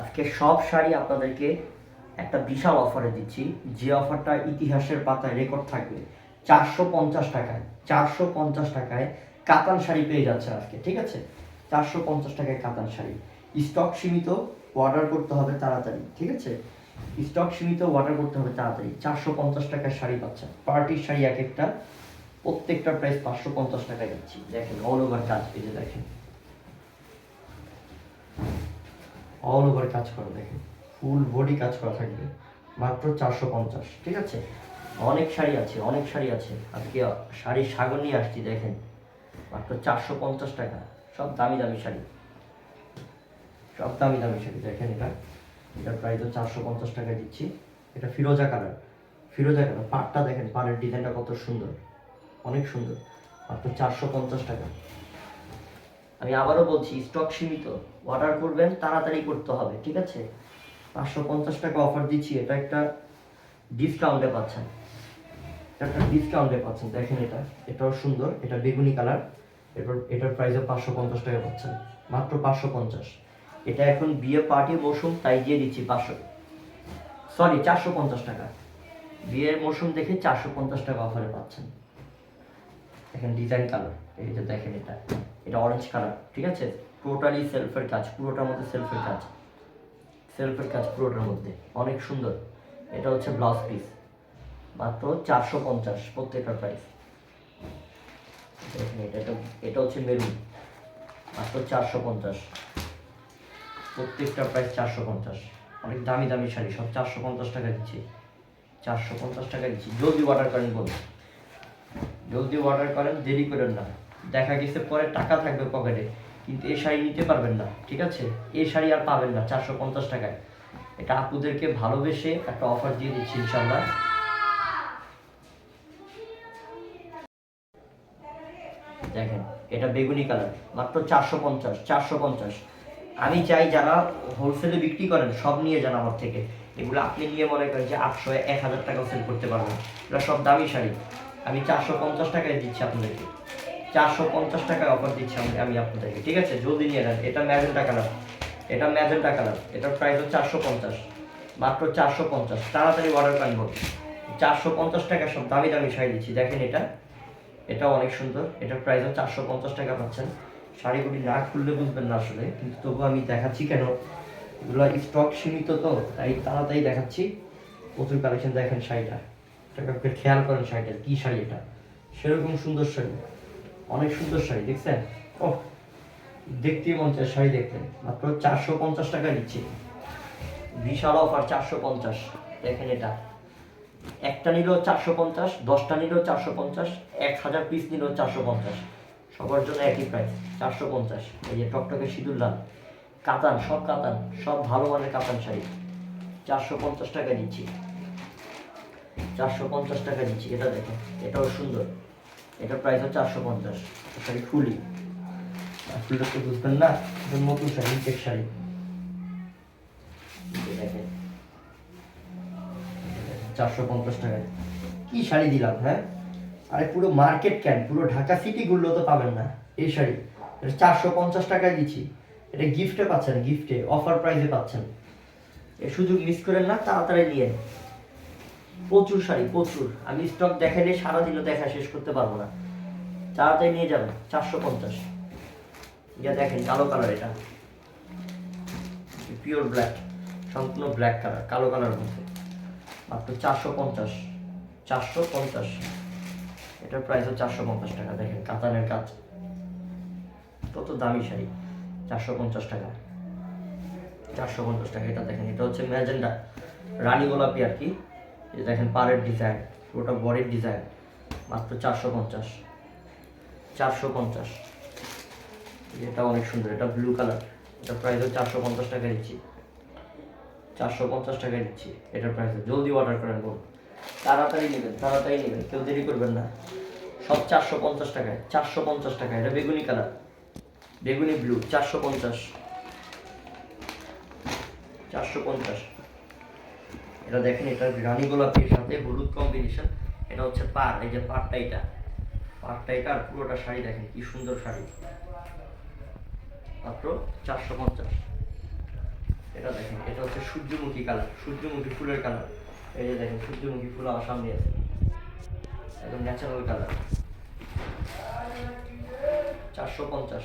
আজকে সব শাড়ি আপনাদেরকে একটা বিশাল অফারে দিচ্ছি। যে অফারটা ইতিহাসের পাতায় রেকর্ড থাকবে। চারশো পঞ্চাশ টাকায়, চারশো পঞ্চাশ টাকায় কাতান শাড়ি পেয়ে যাচ্ছে আজকে, ঠিক আছে? চারশো পঞ্চাশ টাকায় কাতান শাড়ি। স্টক সীমিত অর্ডার করতে হবে তাড়াতাড়ি, ঠিক আছে? স্টক সীমিত অর্ডার করতে হবে তাড়াতাড়ি। চারশো পঞ্চাশ টাকায় শাড়ি পাচ্ছেন পার্টির শাড়ি এক একটা, প্রত্যেকটা প্রাইস পাঁচশো পঞ্চাশ টাকায় দিচ্ছি। দেখেন অল ওভার কাজ পেয়ে দেখেন। অল ওভার কাজ করা, দেখেন। ফুল বডি কাজ করা থাকবে, মাত্র চারশো পঞ্চাশ, ঠিক আছে? অনেক শাড়ি আছে, অনেক শাড়ি আছে। আজকে শাড়ির সাগর নিয়ে আসছি, দেখেন। মাত্র চারশো পঞ্চাশ টাকা, সব দামি দামি শাড়ি। সব দামি দামি শাড়ি, দেখেন এটা। এটার প্রাইসও চারশো পঞ্চাশ টাকা দিচ্ছি। এটা ফিরোজা কালার। ফিরোজা কালার পাটটা দেখেন, পাড়ের ডিজাইনটা কত সুন্দর। অনেক সুন্দর। মাত্র চারশো পঞ্চাশ টাকা। আমি আবারও বলছি স্টক সীমিত। অর্ডার করবেন, তাড়াতাড়ি করতে হবে, ঠিক আছে? পাঁচশো পঞ্চাশ টাকা অফার দিচ্ছি, এটা একটা ডিসকাউন্টে পাচ্ছেন। এটা একটা ডিসকাউন্টে পাচ্ছেন, দেখেন এটা, এটাও সুন্দর, এটা বেগুনি কালার এটার এটার প্রাইসও পাঁচশো পঞ্চাশ টাকা পাচ্ছেন, মাত্র পাঁচশো পঞ্চাশ। এটা এখন বিয়ে পার্টি মৌসুম, তাই দিয়ে দিচ্ছি পাঁচশো। সরি চারশো পঞ্চাশ টাকা। বিয়ের মৌসুম দেখে চারশো পঞ্চাশ টাকা অফারে পাচ্ছেন। এখন ডিজাইন কালার এই যে দেখেন এটা। এটা অরেঞ্জ কালার ঠিক আছে? টোটালি সেলফের কাজ, পুরোটার মধ্যে সেলফের কাজ। সেলফের কাজ পুরোটার মধ্যে, অনেক সুন্দর। এটা হচ্ছে ব্লাউজ পিস মাত্র চারশো পঞ্চাশ প্রত্যেকটা প্রাইস এটা এটা হচ্ছে মেরুন মাত্র চারশো পঞ্চাশ। প্রত্যেকটা প্রাইস চারশো পঞ্চাশ। অনেক দামি দামি শাড়ি, সব চারশো পঞ্চাশ টাকা দিচ্ছি। চারশো পঞ্চাশ টাকা দিচ্ছি। জলদি অর্ডার করেন বলুন। জলদি অর্ডার করেন, দেরি করেন না। দেখা গেছে পরে টাকা থাকবে পকেটে, কিন্তু এই শাড়ি নিতে পারবেন না, ঠিক আছে? এই শাড়ি আর পাবেন না, চারশো পঞ্চাশ টাকায়। এটা আপুদেরকে ভালোবেসে একটা অফার দিয়ে দিচ্ছি ইনশাল্লাহ দেখেন, এটা বেগুনি কালার, মাত্র চারশো পঞ্চাশ চারশো পঞ্চাশ। আমি চাই যারা হোলসেলে বিক্রি করেন, সব নিয়ে যান আমার থেকে। এগুলো আপনি নিয়ে মনে করেন যে আটশো, এক হাজার টাকা সেল করতে পারবেন। এগুলো সব দামি শাড়ি। আমি চারশো পঞ্চাশ টাকায় দিচ্ছি আপনাদেরকে। চারশো পঞ্চাশ টাকায় অফার দিচ্ছি আমি আপনাদেরকে, ঠিক আছে? জলদি নিয়ে নেন, এটা ম্যাজেন্টা কালার, এটা ম্যাজেন্টা কালার, এটার প্রাইস হচ্ছে চারশো পঞ্চাশ, মাত্র চারশো পঞ্চাশ, তাড়াতাড়ি অর্ডার কানবো চারশো পঞ্চাশ টাকা সব দামি দামি শাড়ি দিচ্ছি, দেখেন এটা এটাও অনেক সুন্দর, এটার প্রাইসও চারশো পঞ্চাশ টাকা পাচ্ছেন। শাড়িগুলি না খুললে বুঝবেন না আসলে, কিন্তু তবু আমি দেখাচ্ছি কেন? এগুলো স্টক সীমিত তো, তাই তাড়াতাড়ি দেখাচ্ছি। প্রচুর কালেকশন দেখেন শাড়িটা। একটু খেয়াল করেন শাড়িটা কি শাড়ি এটা? সেরকম সুন্দর শাড়ি। অনেক সুন্দর শাড়ি, দেখছেন? ও দেখতেই মন চায় শাড়ি দেখতে। মাত্র চারশো পঞ্চাশ টাকা দিচ্ছি বিশাল অফার চারশো পঞ্চাশ। দেখেন এটা। একটা নিলেও চারশো পঞ্চাশ, দশটা নিলেও চারশো পঞ্চাশ, এক হাজার পিস নিলেও চারশো পঞ্চাশ। সবার জন্য একই প্রাইস চারশো পঞ্চাশ। এই যে টকটকে সিঁদুর লাল। কাতান, সব কাতান, সব ভালো মানের কাতান শাড়ি। চারশো পঞ্চাশ টাকা দিচ্ছি চারশো পঞ্চাশ টাকা দিচ্ছি এটা দেখেন, এটাও সুন্দর। এটার প্রাইস হচ্ছে চারশো পঞ্চাশ। শাড়ি ফুলি। ফুলটা তো বুঝবেন না নতুন শাড়ি চেক শাড়ি। চারশো পঞ্চাশ টাকায়। কি শাড়ি দিলাম হ্যাঁ? আরে পুরো মার্কেট কেন পুরো ঢাকা সিটি গুলো তো পাবেন না এই শাড়ি। এটা চারশো পঞ্চাশ টাকায় দিচ্ছি। এটা গিফটে পাচ্ছেন গিফটে অফার প্রাইসে পাচ্ছেন। এই সুযোগ মিস করেন না, তাড়াতাড়ি নিয়ে প্রচুর শাড়ি, প্রচুর। আমি স্টক দেখাইলে সারাদিনও দেখা শেষ করতে পারব না। তাড়াতাড়ি নিয়ে যাবেন চারশো পঞ্চাশ। এটা দেখেন কালো কালার এটা। পিওর ব্ল্যাক সম্পূর্ণ ব্ল্যাক কালার কালো কালার মধ্যে। মাত্র চারশো পঞ্চাশ চারশো পঞ্চাশ। এটার প্রাইস হচ্ছে চারশো পঞ্চাশ টাকা, দেখেন কাতানের কাজ। কত দামি শাড়ি, চারশো পঞ্চাশ টাকা। চারশো পঞ্চাশ টাকা এটা দেখেন, এটা হচ্ছে ম্যাজেন্ডা, রানী গোলাপি আর কি। এই দেখেন পাড়ের ডিজাইন পুরোটা বডির ডিজাইন মাত্র চারশো পঞ্চাশ। চারশো পঞ্চাশ। এটা অনেক সুন্দর, এটা ব্লু কালার এটা প্রাইস চারশো পঞ্চাশ টাকা দিচ্ছি চারশো পঞ্চাশ টাকায় দিচ্ছি এটার প্রাইস জলদি অর্ডার করেন বোন তাড়াতাড়ি নেবেন তাড়াতাড়ি নেবেন, কেউ দেরি করবেন না। সব চারশো পঞ্চাশ টাকায়, চারশো পঞ্চাশ টাকা এটা বেগুনি কালার বেগুনি ব্লু চারশো পঞ্চাশ। চারশো পঞ্চাশ। এটা দেখেন, এটা রানী গোলাপির সাথে হলুদ কম্বিনেশন এটা হচ্ছে পার এই যে পাটটা এটা। পাটটা এটা আর পুরোটা শাড়ি দেখেন, কি সুন্দর শাড়ি। মাত্র চারশো পঞ্চাশ। এটা দেখেন, এটা হচ্ছে সূর্যমুখী কালার, সূর্যমুখী ফুলের কালার। এই যে দেখেন, সূর্যমুখী ফুল আমার সামনে আছে। একদম ন্যাচারাল কালার চারশো পঞ্চাশ।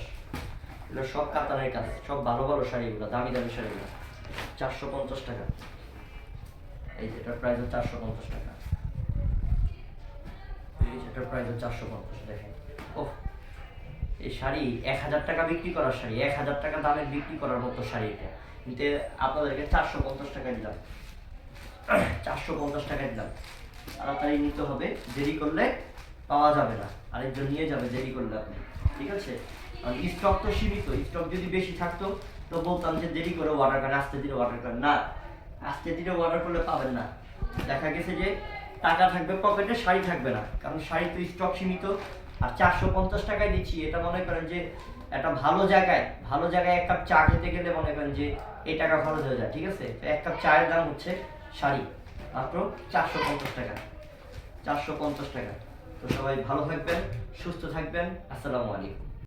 এগুলো সব কাতানের কাজ, সব ভালো ভালো শাড়িগুলো দামি দামি শাড়িগুলো চারশো পঞ্চাশ টাকা। এই যে এটার প্রাইস চারশো পঞ্চাশ টাকা। এই চারশো পঞ্চাশ, দেখেন। ওহ এই শাড়ি এক হাজার টাকা বিক্রি করার শাড়ি, এক হাজার টাকা দামের বিক্রি করার মতো শাড়ি এটা। কিন্তু আপনাদেরকে চারশো পঞ্চাশ টাকা দিলাম। চারশো পঞ্চাশ টাকা দিলাম। তাড়াতাড়ি নিতে হবে, দেরি করলে পাওয়া যাবে না। আরেকজন নিয়ে যাবে, দেরি করলে আপনি। ঠিক আছে? স্টক তো সীমিত স্টক যদি বেশি থাকতো, তো বলতাম যে দেরি করে অর্ডার করেন, আস্তে ধীরে অর্ডার করেন। না আস্তে ধীরে অর্ডার করলে পাবেন না। দেখা গেছে যে টাকা থাকবে পকেটে শাড়ি থাকবে না। কারণ শাড়ি তো স্টক সীমিত। আর চারশো পঞ্চাশ টাকায় দিচ্ছি। এটা মনে করেন যে একটা ভালো জায়গায় ভালো জায়গায় এক কাপ চা খেতে গেলে মনে করেন যে এই টাকা খরচ হয়ে যায়, ঠিক আছে? এক কাপ চায়ের দাম হচ্ছে শাড়ি, মাত্র চারশো পঞ্চাশ টাকা। চারশো পঞ্চাশ টাকা। তো সবাই ভালো থাকবেন, সুস্থ থাকবেন। আসসালামু আলাইকুম।